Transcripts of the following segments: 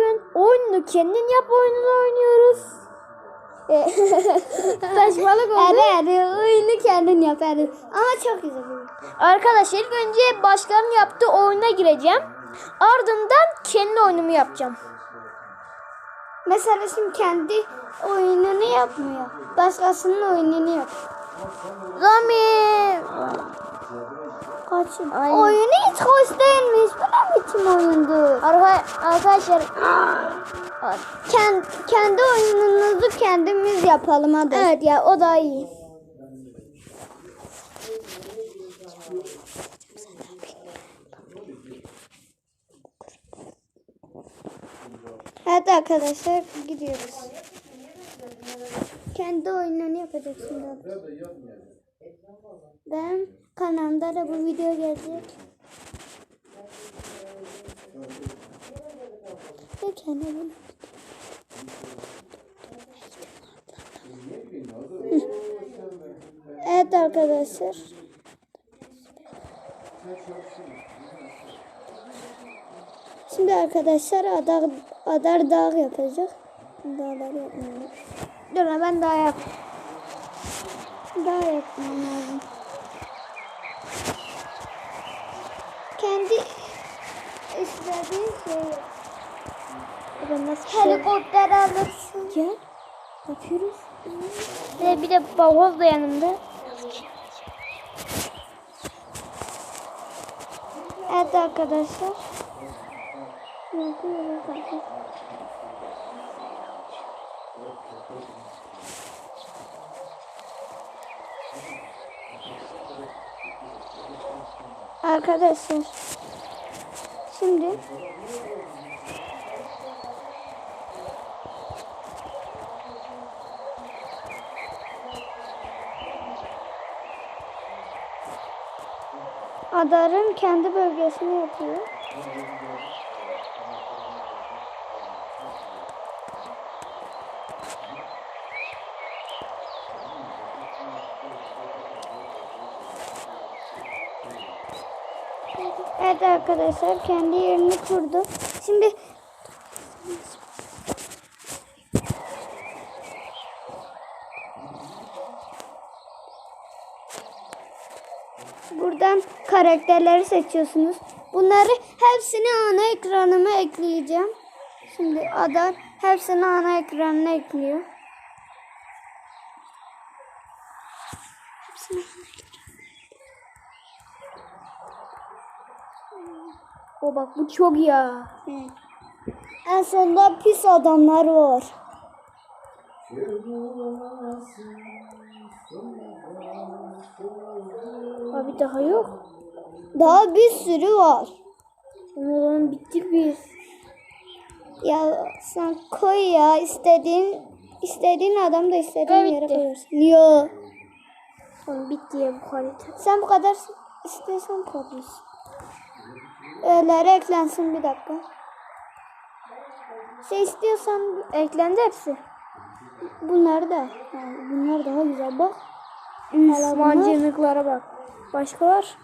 bugün oyunu kendin yap oyununu oynuyoruz. Saçmalık oldu. Evet, oyunu kendin yap. Evet. Ama çok güzel. Arkadaşlar ilk önce başkanın yaptığı oyuna gireceğim. Ardından kendi oyunumu yapacağım. Mesela şimdi kendi oyununu yapmıyor. Başkasının oyununu yap. Zami. Kaçın. Oyunu hiç hoş değilmiş. Bu ne biçim oyundu? Arka, arkadaşlar Kendi, kendi oyununuzu kendimiz yapalım hadi. evet ya o da iyi. Evet arkadaşlar gidiyoruz. Kendi oyununu yapacaksın. Ben kanalımda da bu video gelecek. Oyunu- Hı. Evet arkadaşlar. Şimdi arkadaşlar adar, adar dağ yapacak. Dağlar yapmıyorlar. Dur ben daha yap. Dağ yapmam lazım. Kendi istediğin şey yap. Ben nasıl Helikopter alırsın. Gel. Yapıyoruz. Ve bir de bavoz da yanımda. Evet arkadaşlar. Yapıyoruz arkadaşlar. Arkadaşlar. Şimdi Adar'ın kendi bölgesini yapıyor. Evet arkadaşlar kendi yerini kurdu. Şimdi buradan karakterleri seçiyorsunuz. Bunları hepsini ana ekranıma ekleyeceğim. Şimdi Adar hepsini ana ekranına ekliyor. Hepsini O bak bu çok ya. En sonunda pis adamlar var. Abi daha yok. Daha bir sürü var. Zaman bittik biz. Ya sen koy ya istediğin istediğin adam da istediğin Evet, yere bitti. koyarsın. Yo. Son bitti ya bu harita. Sen bu kadar istiyorsan koyarsın. Öğeleri eklensin bir dakika. Şey istiyorsan Eklendi hepsi. bunlar da. Yani bunlar daha güzel bak. Üf, mancınıklara bak. Başka var.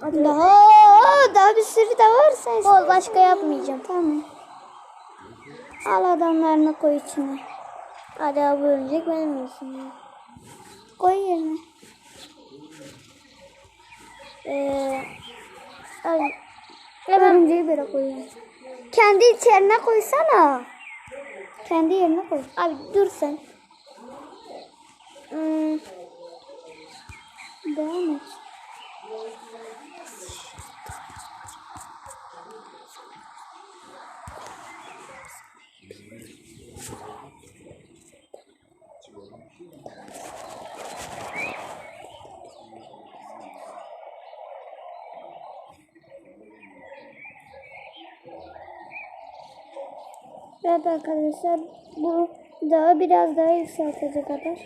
Hadi. Daha daha bir sürü de var sen başka yapmayacağım. Tamam. Al adamlarını koy içine. Hadi abi örümcek benim olsun. Koy yerine. Ee, ay, Örümceği böyle koyuyorsun. Kendi içerine koysana. Kendi yerine koy. abi dur sen. Hmm, Devam et. Evet arkadaşlar bu daha biraz daha yükseltecek kadar.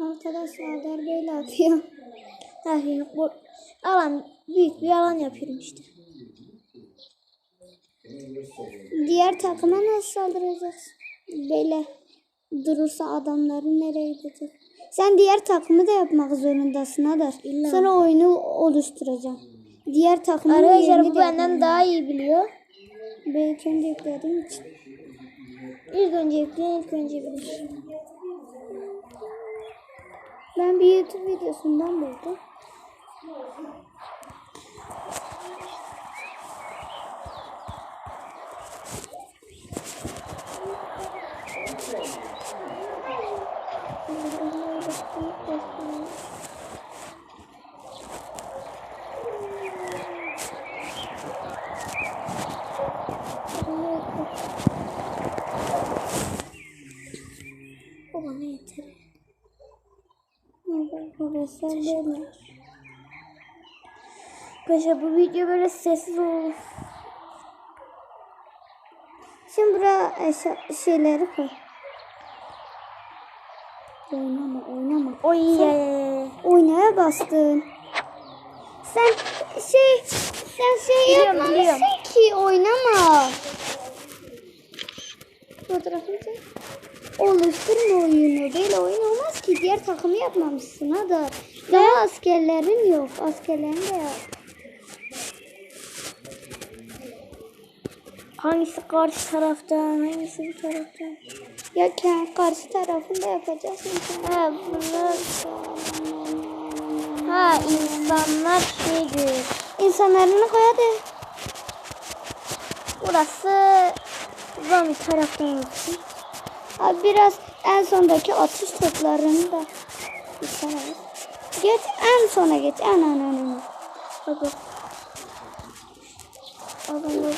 Evet arkadaşlar der böyle atıyor. Ne yapayım? Bu alan büyük bir alan yapıyorum işte. Diğer takıma nasıl saldıracağız? Böyle durursa adamların nereye gidecek? Sen diğer takımı da yapmak zorundasın Adar. İlla. Sonra oyunu oluşturacağım. Diğer takımın Arkadaşlar bu de benden daha iyi biliyor. Belki önce yüklediğim için. İlk önce yükleyin, ilk önce bilir. Ben bir YouTube videosundan buldum. O bana yeter. Burası böyle. Arkadaşlar bu video böyle sessiz oldu. Şimdi buraya şeyleri koy. Oynama oynama. Oy ya. Oynaya bastın. Sen şey sen şey Biliyorum, yapmamışsın biliyorum. ki oynama. Fotoğrafını çek. Oluşturma oyunu. Böyle oyun olmaz ki. Diğer takımı yapmamışsın hadi. Daha askerlerin yok. Askerlerin de yok. Hangisi karşı taraftan, hangisi bu taraftan? Ya kendi karşı tarafını da yapacaksın. Ha bunlar... Ha insanlar şeydir. İnsanlarını koy hadi. Burası zombi taraftan olsun. Abi biraz en sondaki atış toplarını da yıkamayız. Geç en sona geç en en en. Bak bak. Adamlar...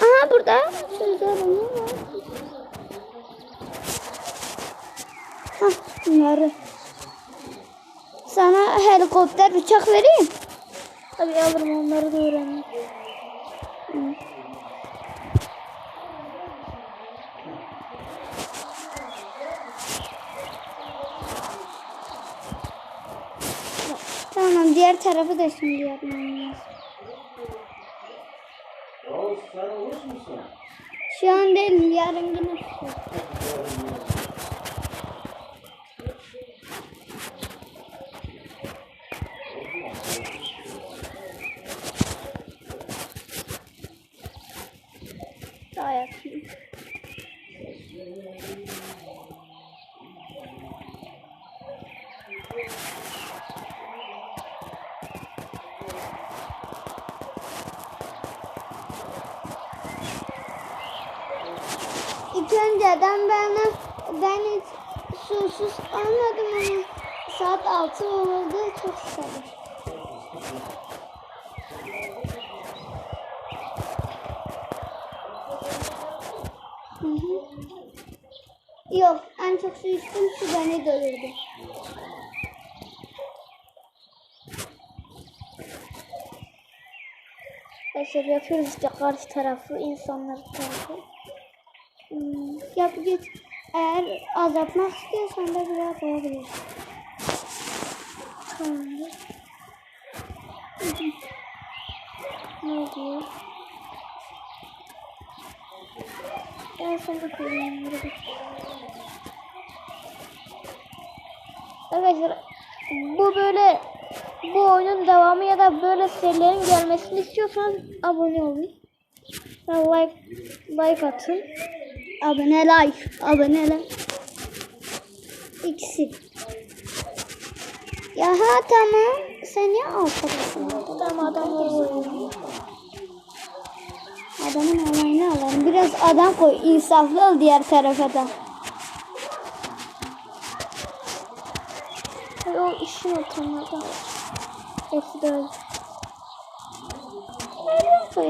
Aha burada. Sözlerim var. Hah bunları. Sana helikopter uçak vereyim. Tabii alırım onları da öğrendim. Tamam diğer tarafı da şimdi yapmam lazım. Oğuz sen olur musun? Şu an değil yarın yine. Daha yapayım. İlk önceden ben, ben hiç susuz almadım ama saat 6 oldu çok sıkıldım. Hı. Yok en çok su içtim su beni doyurdu. Arkadaşlar yapıyoruz işte karşı tarafı, insanlar tarafı. Yap git. Eğer azaltmak istiyorsan da biraz koyabilirsin. Tamamdır. ne oluyor? En sonunda koyayım. Arkadaşlar bu böyle bu oyunun devamı ya da böyle serilerin gelmesini istiyorsanız abone olun. Like like atın. Abone like. Abone like. İkisi. Ya ha tamam. Sen oldun. Tamam adamları koyuyorum. Adamın olayını alalım. Biraz adam koy. insaflı ol diğer tarafa da. O işin otanlardan. Hepsi de öyle.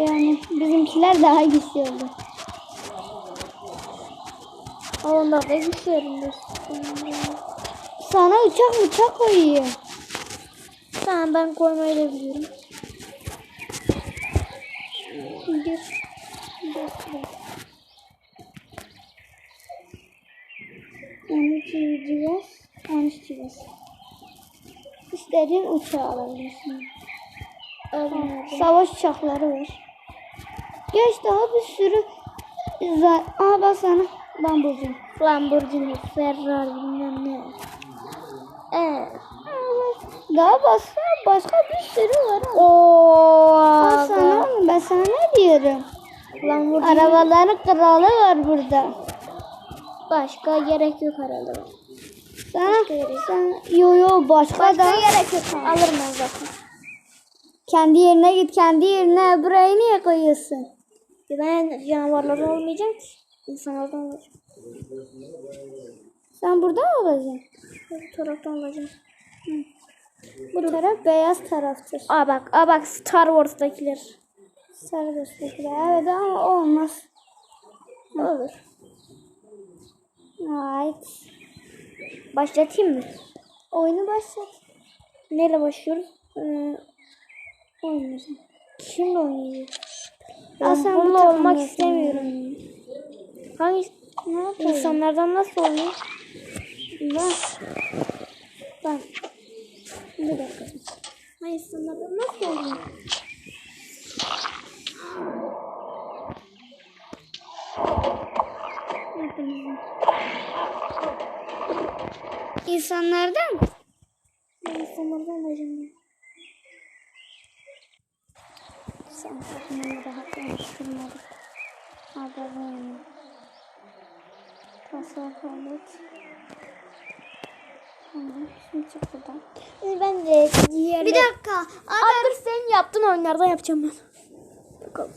Yani. Bizimkiler daha güçlü oldu. Onlar da güçlerim Sana uçak uçak koyuyor. Tamam ben koymayı da biliyorum. Bir. Yani GS, 13 GS. İstediğin uçağı alabilirsin. Savaş uçakları var. Geç daha bir sürü Aa bak sana Lamborghini. Lamborghini, Ferrari bilmem ne. Evet. Daha başka başka bir sürü var. Oo. Aa, sana oğlum ben sana ne diyorum? Lamborghini. Arabaların kralı var burada. Başka gerek yok herhalde. Sana, sen, yo yo başka, Başka da. gerek yok. Alırım ben zaten. Kendi yerine git kendi yerine burayı niye koyuyorsun? Ben canavarlardan olmayacağım ki. İnsanlardan olacağım. Sen burada mı olacaksın? Bu taraftan olacağım. Bu taraf beyaz taraftır. Aa bak, aa bak Star Wars'takiler. Sarı gösteriyor. Evet ama olmaz. Olur. Ait. Başlatayım mı? Oyunu başlat. Neyle başlıyoruz? Ee, Oynayacağım. kimle oynayacağız? Ben sen bu bununla olmak sen. istemiyorum. Hangi Ne yapayım? insanlardan nasıl oynuyor? Ben. Ben. Bir dakika. Hangi insanlardan nasıl? Hepinizin. İnsanlardan? Ben insanlardan olacağım. Sen takımını daha konuşturmadık. Haber verme. Tasarruf Tamam, şimdi çık buradan. Ben de diğer... Bir dakika. Dur sen yaptın oyunlardan yapacağım ben. Bakalım.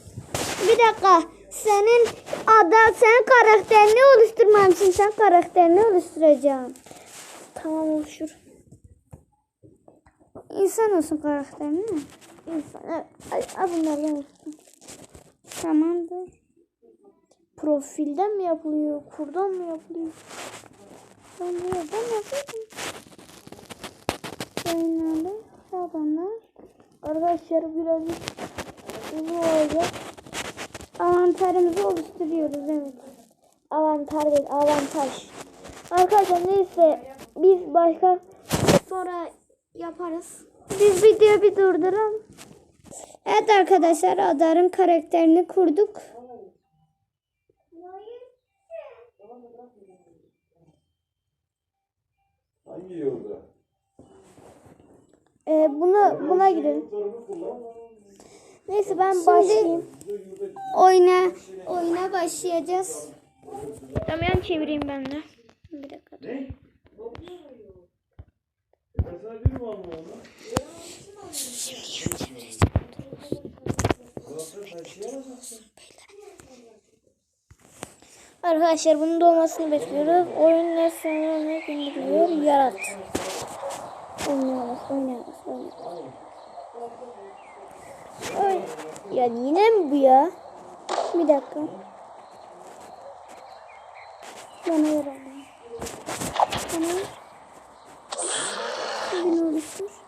Bir dakika. Senin ada sen karakterini oluşturmamışsın. Sen karakterini oluşturacaksın. Tamam oluşur. İnsan olsun karakterini mi? İnsan. Evet. Ay, olsun. Tamamdır. Profilden mi yapılıyor? Kurdan mı yapılıyor? Ben nereden yapayım? Yayınlandı. Tabanlar. Arkadaşlar birazcık uzun olacak. Avantajımızı oluşturuyoruz evet. Avantaj değil, avantaj. Arkadaşlar neyse biz başka sonra yaparız. Biz videoyu bir durduralım. Evet arkadaşlar Adar'ın karakterini kurduk. Hangi yolda? Ee, buna buna girelim. Neyse ben başlayayım. Oyuna oyuna başlayacağız. Tamam yan çevireyim ben de. Bir dakika. Ne? Mi almam lan? Arkadaşlar bunun dolmasını bekliyoruz. Oyun ne sonra ne gönderiyor? Yarat. Oynayalım, oynayalım, oynayalım. Oy. Ya yine mi bu ya? Bir dakika. Bana abi. Tamam. Bunu oluştur.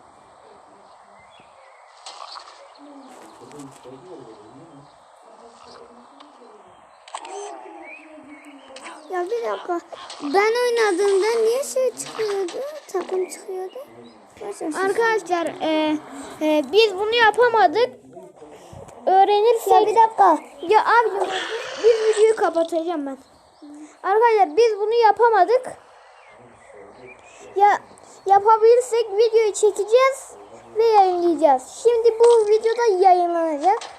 Ya bir dakika. Ben oynadığımda niye şey çıkıyordu? Takım çıkıyordu. Arkadaşlar Arkadaşlar e, e, biz bunu yapamadık. Öğrenirsek... Ya bir dakika. Ya abi biz videoyu kapatacağım ben. Arkadaşlar biz bunu yapamadık. Ya yapabilirsek videoyu çekeceğiz ve yayınlayacağız. Şimdi bu videoda yayınlanacak.